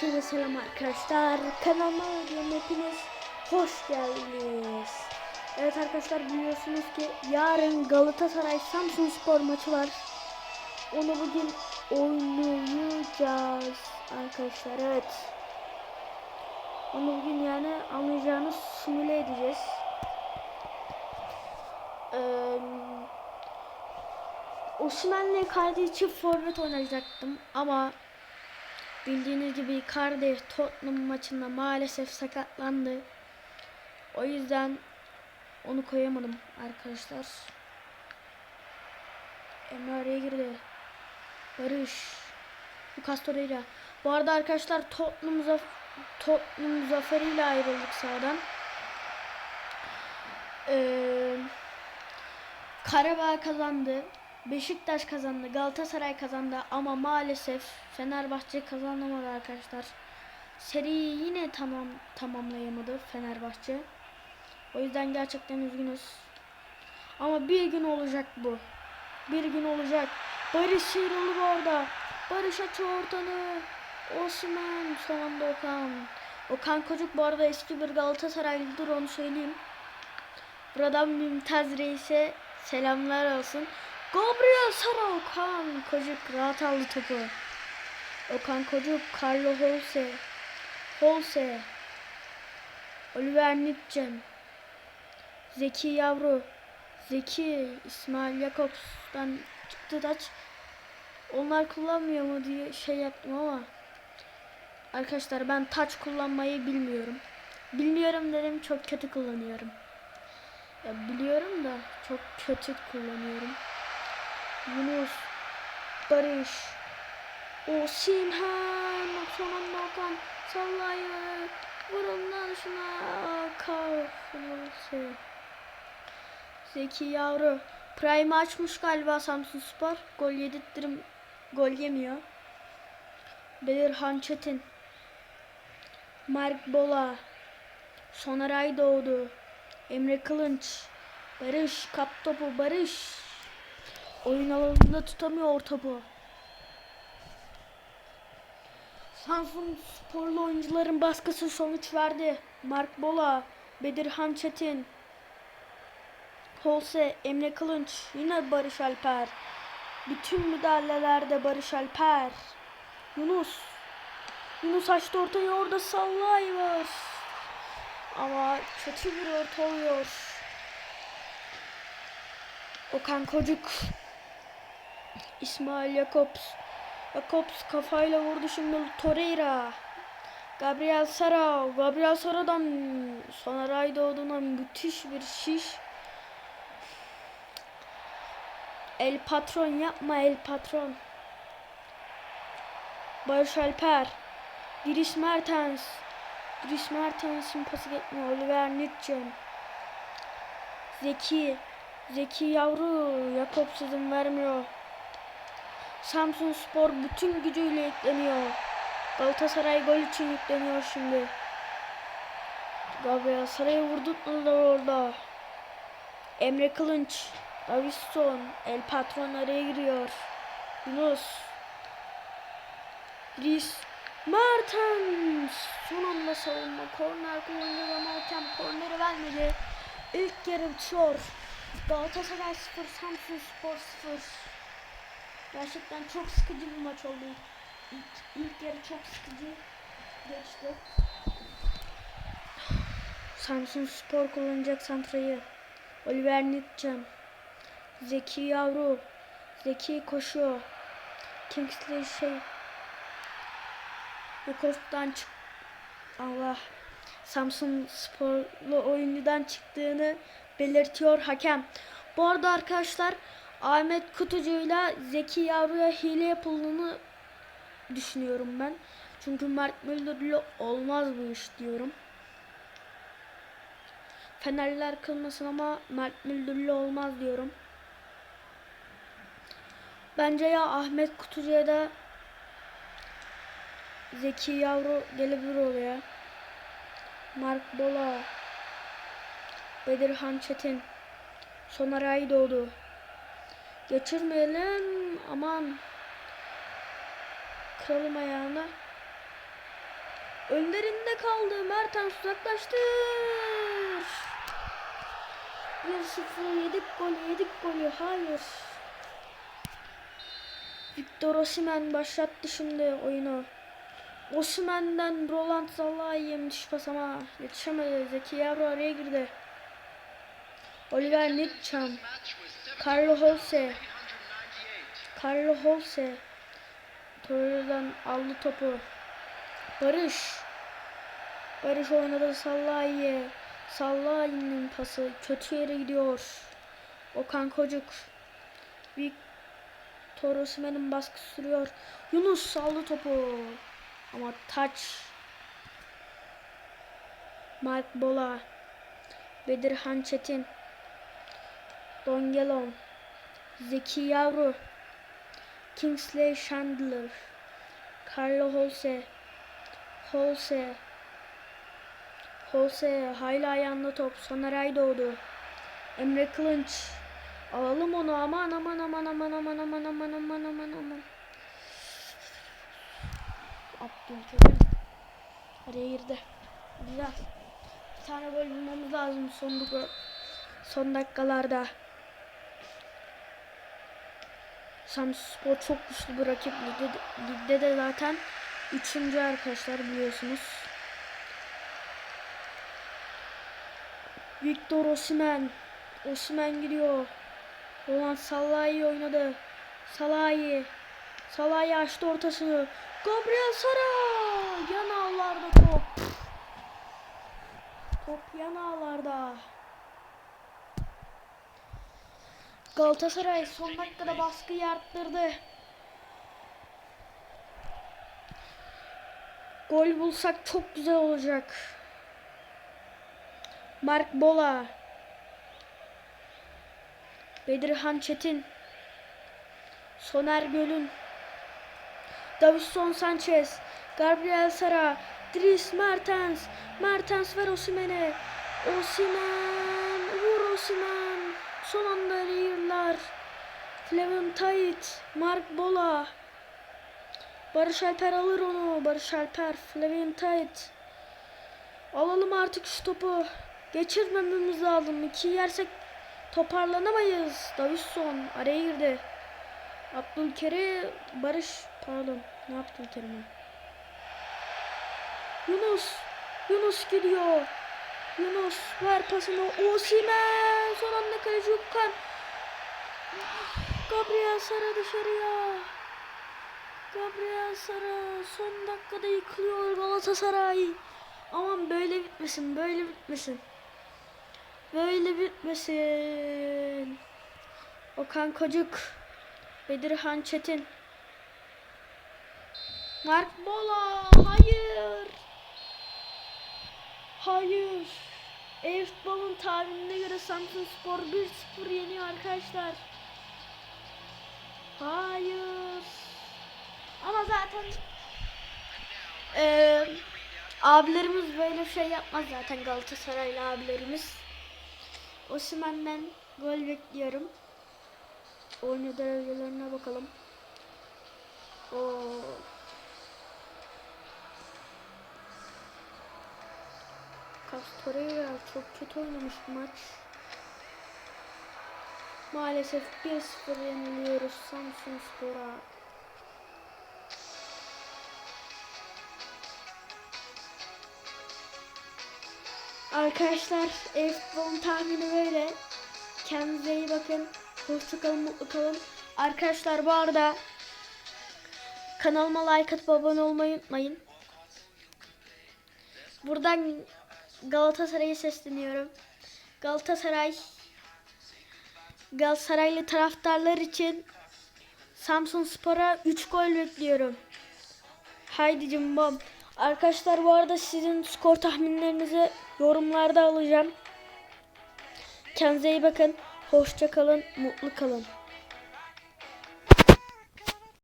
Herkese selam arkadaşlar. Kanalıma videoma hepiniz hoş geldiniz. Evet arkadaşlar biliyorsunuz ki yarın Galatasaray Samsun Spor maçı var. Onu bugün oynayacağız arkadaşlar. Evet. Onu bugün yani anlayacağınız simüle edeceğiz. Ee, Osman'la çift forvet oynayacaktım ama Bildiğiniz gibi Icardi Tottenham maçında maalesef sakatlandı. O yüzden onu koyamadım arkadaşlar. Emre araya girdi. Barış. Lucas Torreira. Bu arada arkadaşlar Tottenham, zaf Tottenham zaferiyle ayrıldık sahadan. Ee, Karabağ kazandı. Beşiktaş kazandı, Galatasaray kazandı ama maalesef Fenerbahçe kazanamadı arkadaşlar. Seriyi yine tamam tamamlayamadı Fenerbahçe. O yüzden gerçekten üzgünüz. Ama bir gün olacak bu. Bir gün olacak. Barış sıyrıldı orada. Barış aç ortanı. Osman son Okan. Okan Kocuk bu arada eski bir Galatasaraylıdır onu söyleyeyim. Buradan Mümtaz Reis'e selamlar olsun. Gabriel Sara Okan Kocuk rahat aldı topu. Okan Kocuk, Carlo Holse, Holse, Oliver Nitcem, Zeki Yavru, Zeki, İsmail Jakobs'tan çıktı taç. Onlar kullanmıyor mu diye şey yaptım ama arkadaşlar ben taç kullanmayı bilmiyorum. Bilmiyorum dedim çok kötü kullanıyorum. Ya biliyorum da çok kötü kullanıyorum. Yunus, Barış, Osimhen, son anda Okan, sallayı, vurun şuna, kafası. Zeki Yavru, Prime açmış galiba Samsun Spor, gol yedirttirim, gol yemiyor. Belirhan Çetin, Mark Bola, Soner Aydoğdu, Emre Kılınç, Barış, kap topu, Barış, Oyun alanında tutamıyor topu. Samsun sporlu oyuncuların baskısı sonuç verdi. Mark Bola, Bedirhan Çetin, Holse, Emre Kılınç, yine Barış Alper. Bütün müdahalelerde Barış Alper. Yunus. Yunus açtı ortayı orada sallay var. Ama kötü bir orta oluyor. Okan Kocuk. İsmail Jakobs. Jakobs kafayla vurdu şimdi Torreira. Gabriel Sara. Gabriel Sara'dan sonra Aydoğdu'na müthiş bir şiş. El patron yapma el patron. Barış Alper. Dries Mertens. Dries Mertens'in pası gitmiyor. Oliver Nitchem. Zeki. Zeki yavru. Jakobs izin vermiyor. Samsun Spor bütün gücüyle yükleniyor. Galatasaray gol için yükleniyor şimdi. Gabriel Saray'a vurdurtmadılar orada. Emre Kılınç, Davison, El Patron araya giriyor. Yunus. Dries Mertens. Son anda savunma. Korner kullanacak ama hakem korneri vermedi. İlk yarı bitiyor. Galatasaray 0, Samsun Spor 0. Gerçekten çok sıkıcı bir maç oldu. İlk, ilk yarı çok sıkıcı geçti. Samsun Spor kullanacak santrayı. Oliver Nitchem. Zeki Yavru. Zeki koşuyor. Kingsley şey. Yukov'dan çık. Allah. Samsun Sporlu oyuncudan çıktığını belirtiyor hakem. Bu arada arkadaşlar Ahmet Kutucu'yla Zeki Yavru'ya hile yapıldığını düşünüyorum ben. Çünkü Mert Müldür'le olmaz bu iş diyorum. Fenerliler kılmasın ama Mert Müldür'le olmaz diyorum. Bence ya Ahmet Kutucu'ya da Zeki Yavru gelebilir oraya. Mark Bola Bedirhan Çetin Soner Aydoğdu Geçirmeyelim. Aman. Kıralım ayağını. Önlerinde kaldı. Mertens uzaklaştır. 1-0 yedik golü yedik golü. Hayır. Victor Osimhen başlattı şimdi oyunu. Osimhen'den Roland Zalai'ye müthiş pas ama yetişemedi. Zeki Yavru araya girdi. Oliver Nipcham. Carlo Holse. Carlo Holse. Torreira'dan aldı topu. Barış. Barış oynadı Sallahi'ye. Sallahi'nin pası kötü yere gidiyor. Okan Kocuk. Victor Osimhen'in baskı sürüyor. Yunus saldı topu. Ama taç. Mark Bola. Bedirhan Çetin. Dongelon. Zeki Yavru. Kingsley Chandler. Carlo Holse. Holse. Holse hayli ayağında top. Soner Aydoğdu. Emre Kılınç. Alalım onu aman aman aman aman aman aman aman aman aman aman. Abdülkerim. Araya girdi. Güzel. Bir tane gol bulmamız lazım son, son dakikalarda. Samspor çok güçlü bir rakip. Ligde, ligde de zaten üçüncü arkadaşlar biliyorsunuz. Victor Osimhen. Osimhen gidiyor. Roland Salahi oynadı. Salahi. Salahi açtı ortasını. Gabriel Sara. Yan ağlarda top. Top yan ağlarda. Galatasaray son dakikada baskıyı arttırdı. Gol bulsak çok güzel olacak. Mark Bola. Bedirhan Çetin. Soner Gölün. Davison Sanchez. Gabriel Sara. Dries Mertens. Mertens ver Osimhen'e. Osimhen. Vur Osimhen. Son anda yıllar. Clement Tait. Mark Bola. Barış Alper alır onu. Barış Alper. Clement Tait. Alalım artık şu topu. Geçirmememiz lazım. İki yersek toparlanamayız. Davison araya girdi. Abdülkerim Barış pardon. Ne yaptı Abdülkerim'e? Yunus. Yunus gidiyor. Yunus ver pasını. Osimhen. Son anda kaleci Okan. Gabriel Sara dışarıya. Gabriel Sara son dakikada yıkılıyor Galatasaray. Aman böyle bitmesin, böyle bitmesin. Böyle bitmesin. Okan Kocuk. Bedirhan Çetin. Mark Bola. Hayır. Hayır. E-futbolun tahminine göre Samsun Spor 1-0 yeniyor arkadaşlar. Hayır. Ama zaten eee abilerimiz böyle şey yapmaz zaten Galatasaraylı abilerimiz. Osimhen'den gol bekliyorum. Oyunu derecelerine bakalım. Oo. Castoreira çok kötü oynamış maç. Maalesef 1-0 yeniliyoruz Samsun Spor'a. Arkadaşlar e-futbolun tahmini böyle. Kendinize iyi bakın. Hoşça kalın, mutlu kalın. Arkadaşlar bu arada kanalıma like atıp abone olmayı unutmayın. Buradan Galatasaray'a sesleniyorum. Galatasaray Galatasaraylı taraftarlar için Samsun Spor'a 3 gol bekliyorum. Haydi cimbom. Arkadaşlar bu arada sizin skor tahminlerinizi yorumlarda alacağım. Kendinize iyi bakın. Hoşça kalın. Mutlu kalın.